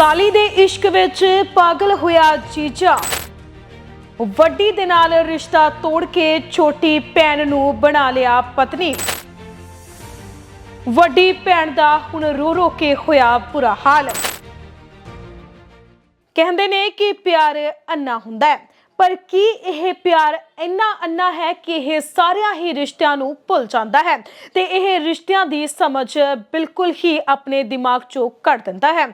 ਸਾਲੀ ਦੇ ਇਸ਼ਕ ਵਿੱਚ ਪਾਗਲ ਹੋਇਆ ਜੀਜਾ। ਵੱਡੀ ਦੇ ਨਾਲ ਰਿਸ਼ਤਾ ਤੋੜ ਕੇ ਛੋਟੀ ਭੈਣ ਨੂੰ ਬਣਾ ਲਿਆ ਪਤਨੀ। ਵੱਡੀ ਭੈਣ ਦਾ ਹੁਣ ਰੋ ਰੋ ਕੇ ਹੋਇਆ ਬੁਰਾ ਹਾਲ। ਕਹਿੰਦੇ ਨੇ ਕਿ ਪਿਆਰ ਅੰਨਾ ਹੁੰਦਾ ਹੈ। ਪਰ ਕੀ ਇਹ ਪਿਆਰ ਇੰਨਾ ਅੰਨਾ ਹੈ ਕਿ ਇਹ ਸਾਰਿਆਂ ਹੀ ਰਿਸ਼ਤਿਆਂ ਨੂੰ ਭੁੱਲ ਜਾਂਦਾ ਹੈ? ਤੇ ਇਹ ਰਿਸ਼ਤਿਆਂ ਦੀ ਸਮਝ ਬਿਲਕੁਲ ਹੀ ਆਪਣੇ ਦਿਮਾਗ 'ਚੋਂ ਕੱਢ ਦਿੰਦਾ ਹੈ।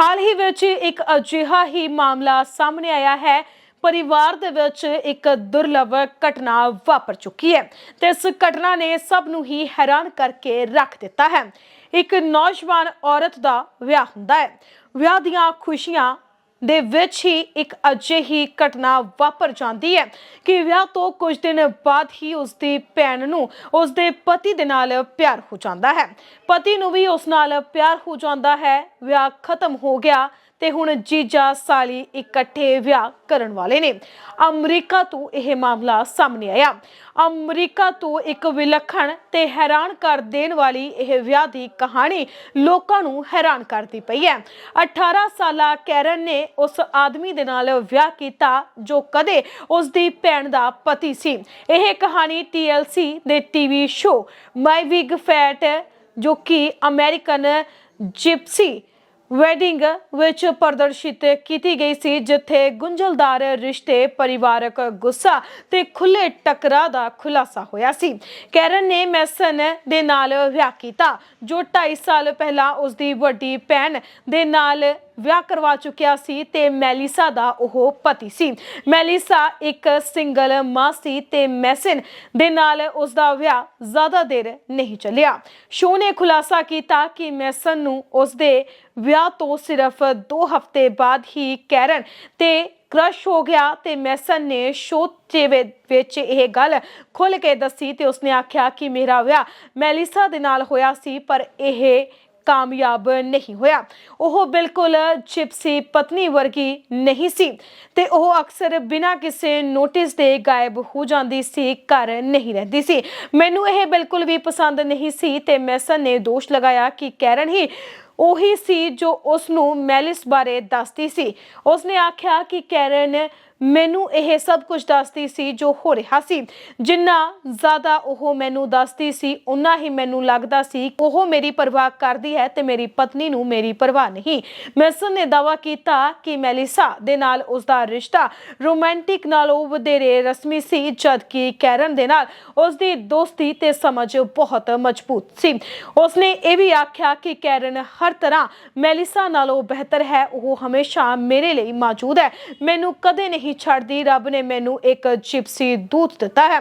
ਹਾਲ ਹੀ ਵਿੱਚ ਇੱਕ ਅਜਿਹਾ ਹੀ ਮਾਮਲਾ ਸਾਹਮਣੇ ਆਇਆ ਹੈ। ਪਰਿਵਾਰ ਦੇ ਵਿੱਚ ਇੱਕ ਦੁਰਲਭ ਘਟਨਾ ਵਾਪਰ ਚੁੱਕੀ ਹੈ ਤੇ ਇਸ ਘਟਨਾ ਨੇ ਸਭ ਨੂੰ ਹੀ ਹੈਰਾਨ ਕਰਕੇ ਰੱਖ ਦਿੱਤਾ ਹੈ। ਇੱਕ ਨੌਜਵਾਨ ਔਰਤ ਦਾ ਵਿਆਹ ਹੁੰਦਾ ਹੈ। ਵਿਆਹ ਦੀਆਂ ਖੁਸ਼ੀਆਂ ਦੇ ਵਿੱਚ ਹੀ ਇੱਕ ਅਜਿਹੀ ਘਟਨਾ ਵਾਪਰ ਜਾਂਦੀ ਹੈ ਕਿ ਵਿਆਹ ਤੋਂ ਕੁਝ ਦਿਨ ਬਾਅਦ ਹੀ ਉਸ ਦੀ ਭੈਣ ਨੂੰ ਉਸ ਦੇ ਪਤੀ ਦੇ ਨਾਲ ਪਿਆਰ ਹੋ ਜਾਂਦਾ ਹੈ। ਪਤੀ ਨੂੰ ਵੀ ਉਸ ਨਾਲ ਪਿਆਰ ਹੋ ਜਾਂਦਾ ਹੈ। ਵਿਆਹ ਖਤਮ ਹੋ ਗਿਆ। ਤੇ ਹੁਣ ਜੀਜਾ ਸਾਲੀ ਇਕੱਠੇ ਵਿਆਹ ਕਰਨ ਵਾਲੇ ਨੇ। ਅਮਰੀਕਾ ਤੋਂ ਇਹ ਮਾਮਲਾ ਸਾਹਮਣੇ ਆਇਆ। ਅਮਰੀਕਾ ਤੋਂ ਇੱਕ ਵਿਲੱਖਣ ਤੇ ਹੈਰਾਨ ਕਰ ਦੇਣ ਵਾਲੀ ਇਹ ਵਿਆਹ ਦੀ ਕਹਾਣੀ ਲੋਕਾਂ ਨੂੰ ਹੈਰਾਨ ਕਰਦੀ ਪਈ ਹੈ। 18 ਸਾਲਾ ਕੈਰਨ ਨੇ ਉਸ ਆਦਮੀ ਦੇ ਨਾਲ ਵਿਆਹ ਕੀਤਾ ਜੋ ਕਦੇ ਉਸ ਦੀ ਭੈਣ ਦਾ ਪਤੀ ਸੀ। ਇਹ ਕਹਾਣੀ TLC ਦੇ TV show my big fat ਜੋ ਕਿ ਅਮਰੀਕਨ ਜਿਪਸੀ ਵੈਡਿੰਗ ਵਿੱਚ ਪ੍ਰਦਰਸ਼ਿਤ ਕੀਤੀ ਗਈ ਸੀ, ਜਿੱਥੇ ਗੁੰਝਲਦਾਰ ਰਿਸ਼ਤੇ, ਪਰਿਵਾਰਕ ਗੁੱਸਾ ਤੇ ਖੁੱਲੇ ਟਕਰਾਅ ਦਾ ਖੁਲਾਸਾ ਹੋਇਆ ਸੀ। ਕੈਰਨ ਨੇ ਮੈਸਨ ਦੇ ਨਾਲ ਵਿਆਹ ਕੀਤਾ, ਜੋ 2.5 ਸਾਲ ਪਹਿਲਾਂ ਉਸ ਦੀ ਵੱਡੀ ਭੈਣ ਦੇ ਨਾਲ ਵਿਆਹ ਕਰਵਾ ਚੁੱਕਿਆ ਸੀ ਤੇ ਮੈਲਿਸਾ ਦਾ ਉਹ ਪਤੀ ਸੀ। ਮੈਲਿਸਾ ਇੱਕ ਸਿੰਗਲ ਮਾਂ ਸੀ ਤੇ ਮੈਸਿਨ ਦੇ ਨਾਲ ਉਸ ਦਾ ਵਿਆਹ ਜ਼ਿਆਦਾ ਦੇਰ ਨਹੀਂ ਚੱਲਿਆ। ਸ਼ੋ ਨੇ ਖੁਲਾਸਾ ਕੀਤਾ ਕਿ ਮੈਸਨ ਨੂੰ ਉਸ ਦੇ ਵਿਆਹ ਤੋਂ ਸਿਰਫ 2 ਹਫ਼ਤੇ ਬਾਅਦ ਹੀ ਕੈਰਨ ਤੇ ਕ੍ਰਸ਼ ਹੋ ਗਿਆ ਤੇ ਮੈਸਨ ਨੇ ਸ਼ੋ ਦੇ ਵਿੱਚ ਇਹ ਗੱਲ ਖੁੱਲ ਕੇ ਦੱਸੀ ਤੇ ਉਸਨੇ ਆਖਿਆ ਕਿ ਮੇਰਾ ਵਿਆਹ ਮੈਲਿਸਾ ਦੇ ਨਾਲ ਹੋਇਆ ਸੀ ਪਰ ਇਹ ਕਾਮਯਾਬ ਨਹੀਂ ਹੋਇਆ। ਉਹ ਬਿਲਕੁਲ ਚਿਪਸੀ ਪਤਨੀ ਵਰਗੀ ਨਹੀਂ ਸੀ ਤੇ ਉਹ ਅਕਸਰ ਬਿਨਾਂ ਕਿਸੇ ਨੋਟਿਸ ਦੇ ਗਾਇਬ ਹੋ ਜਾਂਦੀ ਸੀ, ਘਰ ਨਹੀਂ ਰਹਿੰਦੀ ਸੀ। ਮੈਨੂੰ ਇਹ ਬਿਲਕੁਲ ਵੀ ਪਸੰਦ ਨਹੀਂ ਸੀ ਤੇ ਮੈਸਨ ਨੇ ਦੋਸ਼ ਲਗਾਇਆ ਕਿ ਕੈਰਨ ਹੀ ਉਹੀ ਸੀ ਜੋ ਉਸ ਨੂੰ ਮੈਲਿਸ ਬਾਰੇ ਦੱਸਦੀ ਸੀ। ਉਸਨੇ ਆਖਿਆ ਕਿ ਕੈਰਨ ਮੈਨੂੰ ਇਹ ਸਭ ਕੁਝ ਦੱਸਦੀ ਸੀ ਜੋ ਹੋ ਰਿਹਾ ਸੀ। ਜਿੰਨਾ ਜ਼ਿਆਦਾ ਉਹ ਮੈਨੂੰ ਦੱਸਦੀ ਸੀ ਉਨਾ ਹੀ ਮੈਨੂੰ ਲੱਗਦਾ ਸੀ ਉਹ ਮੇਰੀ ਪਰਵਾਹ ਕਰਦੀ ਹੈ ਤੇ ਮੇਰੀ ਪਤਨੀ ਨੂੰ ਮੇਰੀ ਪਰਵਾਹ ਨਹੀਂ। ਮੈਸਨ ਨੇ ਦਾਅਵਾ ਕੀਤਾ ਕਿ ਮੈਲਿਸਾ ਦੇ ਨਾਲ ਉਸ ਦਾ ਰਿਸ਼ਤਾ ਰੋਮਾਂਟਿਕ ਨਾਲੋਂ ਵਧੇਰੇ ਰਸਮੀ ਸੀ, ਜਦਕਿ ਕੈਰਨ ਦੇ ਨਾਲ ਉਸ ਦੀ ਦੋਸਤੀ ਤੇ ਸਮਝ ਬਹੁਤ ਮਜ਼ਬੂਤ ਸੀ। ਉਸਨੇ ਇਹ ਵੀ ਆਖਿਆ ਕਿ ਕੈਰਨ ਹਰ ਤਰ੍ਹਾਂ ਮੈਲਿਸਾ ਨਾਲੋਂ ਬਿਹਤਰ ਹੈ, ਉਹ ਹਮੇਸ਼ਾ ਮੇਰੇ ਲਈ ਮੌਜੂਦ ਹੈ। ਮੈਨੂੰ ਕਦੇ ਨਹੀਂ ਛੱਡਦੀ, ਰੱਬ ਨੇ ਮੈਨੂੰ ਇੱਕ ਜਿਪਸੀ ਦੂਤ ਦਿੱਤਾ ਹੈ।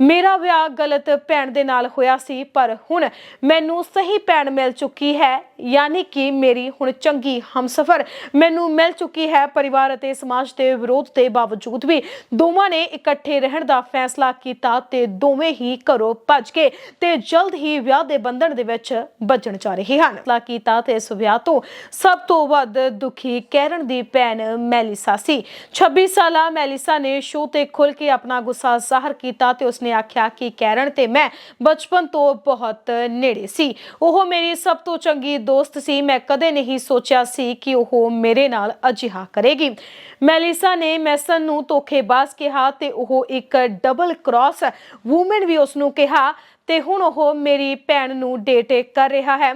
ਮੇਰਾ ਵਿਆਹ ਗਲਤ ਭੈਣ ਦੇ ਨਾਲ ਹੋਇਆ ਸੀ, ਪਰ ਹੁਣ ਮੈਨੂੰ ਸਹੀ ਭੈਣ ਮਿਲ ਚੁੱਕੀ ਹੈ, ਯਾਨੀ ਕਿ ਮੇਰੀ ਹੁਣ ਚੰਗੀ ਹਮਸਫਰ ਮੈਨੂੰ ਮਿਲ ਚੁੱਕੀ ਹੈ, ਪਰਿਵਾਰ ਅਤੇ ਸਮਾਜ ਦੇ ਵਿਰੋਧ ਦੇ ਬਾਵਜੂਦ ਵੀ। ਦੋਵਾਂ ਨੇ ਇਕੱਠੇ ਰਹਿਣ ਦਾ ਫੈਸਲਾ ਕੀਤਾ ਤੇ ਦੋਵੇਂ ਹੀ ਘਰੋਂ ਭੱਜ ਕੇ ਤੇ ਜਲਦ ਹੀ ਵਿਆਹ ਦੇ ਬੰਧਨ ਦੇ ਵਿੱਚ ਵੱਜਣ ਜਾ ਰਹੇ ਹਨ। ਫੈਸਲਾ ਕੀਤਾ ਤੇ ਇਸ ਵਿਆਹ ਤੋਂ ਸਭ ਤੋਂ ਵੱਧ ਦੁਖੀ ਕੈਰਨ ਦੀ ਭੈਣ ਮੈਲਿਸਾ ਸੀ। 26 ਸਾਲਾ ਮੈਲਿਸਾ ਨੇ ਸ਼ੋਅ ਤੇ ਖੁੱਲ ਕੇ ਆਪਣਾ ਗੁੱਸਾ ਜ਼ਾਹਰ ਕੀਤਾ ਤੇ ਉਸਨੇ ਆਖਿਆ ਕਿ ਕੈਰਨ ਤੇ ਮੈਂ ਬਚਪਨ ਤੋਂ ਬਹੁਤ ਨੇੜੇ ਸੀ। ਉਹ ਮੇਰੀ ਸਭ ਤੋਂ ਚੰਗੀ ਦੋਸਤ ਸੀ। ਮੈਂ ਕਦੇ ਨਹੀਂ ਸੋਚਿਆ ਸੀ ਕਿ ਉਹ ਮੇਰੇ ਨਾਲ ਅਜਿਹਾ ਕਰੇਗੀ। ਮੈਲਿਸਾ ਨੇ ਮੈਸਨ ਨੂੰ ਧੋਖੇਬਾਜ਼ ਕਿਹਾ ਤੇ ਉਹ ਇੱਕ ਡਬਲ ਕ੍ਰਾਸ ਵੂਮਨ ਵੀ ਉਸ ਨੂੰ ਕਿਹਾ ਤੇ ਹੁਣ ਉਹ ਮੇਰੀ ਭੈਣ ਨੂੰ ਡੇਟ ਕਰ ਰਿਹਾ ਹੈ।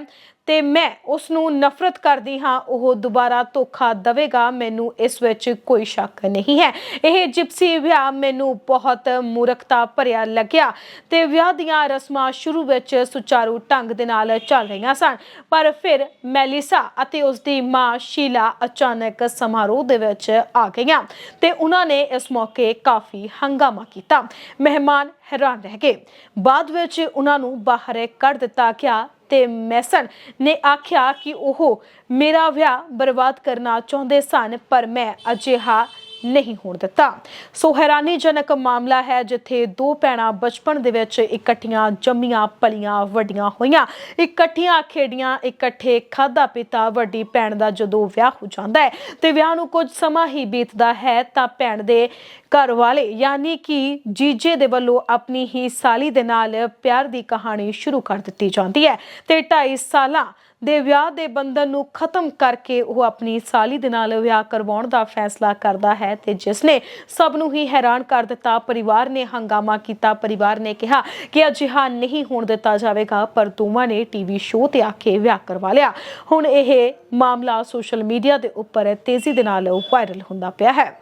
ਤੇ ਮੈਂ ਉਸ ਨੂੰ ਨਫ਼ਰਤ ਕਰਦੀ ਹਾਂ, ਉਹ ਦੁਬਾਰਾ ਧੋਖਾ ਦੇਵੇਗਾ। ਮੈਨੂੰ ਇਸ ਵਿੱਚ ਕੋਈ ਸ਼ੱਕ ਨਹੀਂ ਹੈ। ਇਹ ਜਿਪਸੀ ਵਿਆਹ ਮੈਨੂੰ ਬਹੁਤ ਮੂਰਖਤਾ ਭਰਿਆ ਲੱਗਿਆ ਤੇ ਵਿਆਹ ਦੀਆਂ ਰਸਮਾਂ ਸ਼ੁਰੂ ਵਿੱਚ ਸੁਚਾਰੂ ਢੰਗ ਦੇ ਨਾਲ ਚੱਲ ਰਹੀਆਂ ਸਨ। ਪਰ ਫਿਰ ਮੈਲਿਸਾ ਅਤੇ ਉਸ ਦੀ ਮਾਂ ਸ਼ੀਲਾ ਅਚਾਨਕ ਸਮਾਰੋਹ ਦੇ ਵਿੱਚ ਆ ਗਈਆਂ ਤੇ ਉਹਨਾਂ ਨੇ ਇਸ ਮੌਕੇ ਕਾਫੀ ਹੰਗਾਮਾ ਕੀਤਾ। ਮਹਿਮਾਨ ਹੈਰਾਨ ਰਹਿ ਗਏ। ਬਾਅਦ ਵਿੱਚ ਉਹਨਾਂ ਨੂੰ ਬਾਹਰ ਕੱਢ ਦਿੱਤਾ ਗਿਆ ਤੇ ਮੈਸਨ ਨੇ ਆਖਿਆ ਕਿ ਉਹ ਮੇਰਾ ਵਿਆਹ ਬਰਬਾਦ ਕਰਨਾ ਚਾਹੁੰਦੇ ਸਨ, ਪਰ ਮੈਂ ਅਜਿਹਾ ਨਹੀਂ ਹੋਣ ਦਿੱਤਾ। ਸੋ ਹੈਰਾਨੀਜਨਕ ਮਾਮਲਾ ਹੈ ਜਿੱਥੇ ਦੋ ਭੈਣਾਂ ਬਚਪਨ ਦੇ ਵਿੱਚ ਇਕੱਠੀਆਂ ਜੰਮੀਆਂ ਪਲੀਆਂ ਵੱਡੀਆਂ ਹੋਈਆਂ। ਇਕੱਠੀਆਂ ਖੇਡੀਆਂ, ਇਕੱਠੇ ਖਾਦਾ ਪੀਤਾ ਵੱਡੀ ਭੈਣ ਦਾ ਜਦੋਂ ਵਿਆਹ ਹੋ ਜਾਂਦਾ ਹੈ ਤੇ ਵਿਆਹ ਨੂੰ ਕੁਝ ਸਮਾਂ ਹੀ ਬੀਤਦਾ ਹੈ ਤਾਂ ਭੈਣ ਦੇ ਘਰ ਵਾਲੇ ਯਾਨੀ ਕਿ ਜੀਜੇ ਦੇ ਵੱਲੋਂ ਆਪਣੀ ਹੀ ਸਾਲੀ ਦੇ ਨਾਲ ਪਿਆਰ ਦੀ ਕਹਾਣੀ ਸ਼ੁਰੂ ਕਰ ਦਿੱਤੀ ਜਾਂਦੀ ਹੈ ਤੇ 2.5 ਸਾਲਾਂ ਦੇ ਵਿਆਹ ਦੇ ਬੰਧਨ ਨੂੰ ਖਤਮ ਕਰਕੇ ਉਹ ਆਪਣੀ ਸਾਲੀ ਦੇ ਨਾਲ ਵਿਆਹ ਕਰਵਾਉਣ ਦਾ ਫੈਸਲਾ ਕਰਦਾ ਹੈ ਤੇ ਜਿਸ ਨੇ ਸਭ ਨੂੰ ਹੀ ਹੈਰਾਨ ਕਰ ਦਿੱਤਾ, ਪਰਿਵਾਰ ਨੇ ਹੰਗਾਮਾ ਕੀਤਾ, ਪਰਿਵਾਰ ਨੇ ਕਿਹਾ ਕਿ ਅਜਿਹਾ ਨਹੀਂ ਹੋਣ ਦਿੱਤਾ ਜਾਵੇਗਾ, ਪਰ ਦੋਵਾਂ ਨੇ ਟੀਵੀ ਸ਼ੋਅ ਤੇ ਆ ਕੇ ਵਿਆਹ ਕਰਵਾ ਲਿਆ। ਹੁਣ ਇਹ ਮਾਮਲਾ ਸੋਸ਼ਲ ਮੀਡੀਆ ਦੇ ਉੱਪਰ ਤੇਜ਼ੀ ਦੇ ਨਾਲ ਵਾਇਰਲ ਹੁੰਦਾ ਪਿਆ ਹੈ।